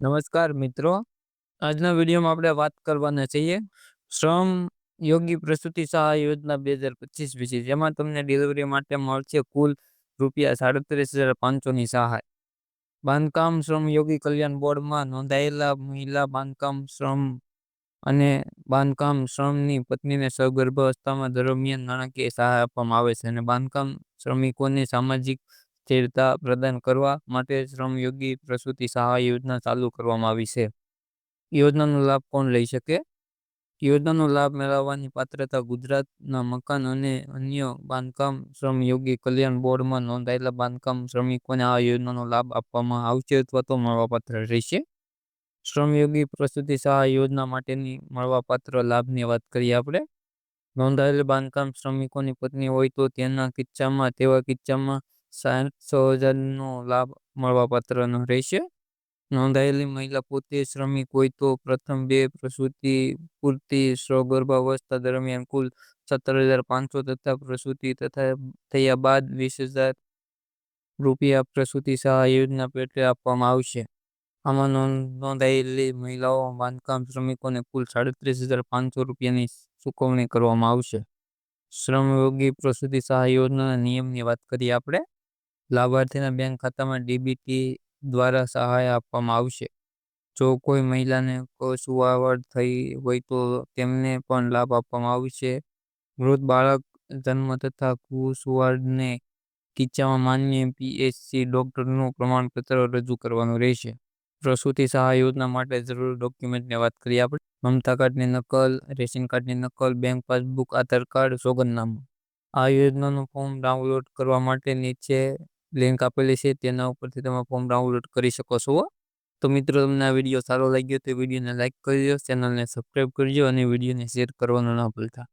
નમસ્કાર મિત્રો. આજના વિડીયોમાં આપણે વાત કરવાના છીએ શ્રમ યોગી પ્રસૂતિ સહાય યોજના બે હજાર પચીસ વિશે, જેમાં તમને ડિલિવરી માટે મળશે કુલ રૂપિયા સાડત્રીસ હજાર પાંચસોની સહાય. બાંધકામ શ્રમ યોગી કલ્યાણ બોર્ડમાં નોંધાયેલા મહિલા બાંધકામ શ્રમ અને બાંધકામ શ્રમની પત્નીને સગર્ભ અવસ્થામાં દરમિયાન નાણાકીય સહાય આપવામાં આવે છે અને બાંધકામ શ્રમિકોને સામાજિક સ્થિરતા પ્રદાન કરવા માટે શ્રમયોગી પ્રસૂતિ સહાય યોજના ચાલુ કરવામાં આવી છે. યોજનાનો લાભ કોણ લઈ શકે? યોજનાનો લાભ મેળવવાની પાત્રતા ગુજરાતના મકાન અને અન્ય બાંધકામ શ્રમયોગી કલ્યાણ બોર્ડમાં નોંધાયેલા બાંધકામ શ્રમિકોને આ યોજનાનો લાભ આપવામાં આવશે અથવા તો મળવાપાત્ર રહેશે? શ્રમયોગી પ્રસૂતિ સહાય યોજના માટેની મળવાપાત્ર લાભની વાત કરીએ આપણે. નોંધાયેલ બાંધકામ શ્રમિકોની પત્ની હોય તો તેના કિસ્સામાં, તેવા કિસ્સામાં હજારનો લાભ મળવાપાત્રનો રહેશે. નોંધાયેલી મહિલા પોતે શ્રમિક હોય તો પ્રથમ બે પ્રસૂતિ પૂરતી સગર્ભાવસ્થા દરમિયાન કુલ સત્તર હજાર પાંચસો તથા પ્રસૂતિ તથા થયા બાદ વીસ હજાર રૂપિયા પ્રસૂતિ સહાય યોજના પેટે આપવામાં આવશે. આમાં નોંધાયેલી મહિલાઓ, બાંધકામ શ્રમિકોને કુલ સાડત્રીસ હજાર પાંચસો રૂપિયાની ચૂકવણી કરવામાં આવશે. શ્રમયોગી પ્રસૂતિ સહાય યોજનાના નિયમની વાત કરીએ આપણે. લાભાર્થીના બેંક ખાતામાં ડીબીટી દ્વારા સહાય આપવામાં આવશે. જો કોઈ મહિલાને સુવાવડ થઈ હોય તો તેમને પણ લાભ આપવામાં આવશે. મૃત બાળક જન્મ તથા કુસુવાડને કિસ્સામાં માન્ય પીએચસી ડૉક્ટરનું પ્રમાણપત્ર રજૂ કરવાનું રહેશે. પ્રસૂતિ સહાય યોજના માટે જરૂરી ડોક્યુમેન્ટની વાત કરીએ આપણે. મમતા કાર્ડની નકલ, રેશન કાર્ડની નકલ, બેંક પાસબુક, આધાર કાર્ડ, સોગંદનામું. આ યોજનાનું ફોર્મ ડાઉનલોડ કરવા માટે નીચે લિંક આપેલી છે, તેના ઉપરથી તમે ફોર્મ ડાઉનલોડ કરી શકો છો તો મિત્રો, તમને આ વીડિયો સારો લાગ્યો તો વિડીયોને લાઇક કરજો ચેનલને સબસ્ક્રાઈબ કરજો અને વિડીયોને શેર કરવાનું ના ભૂલતા.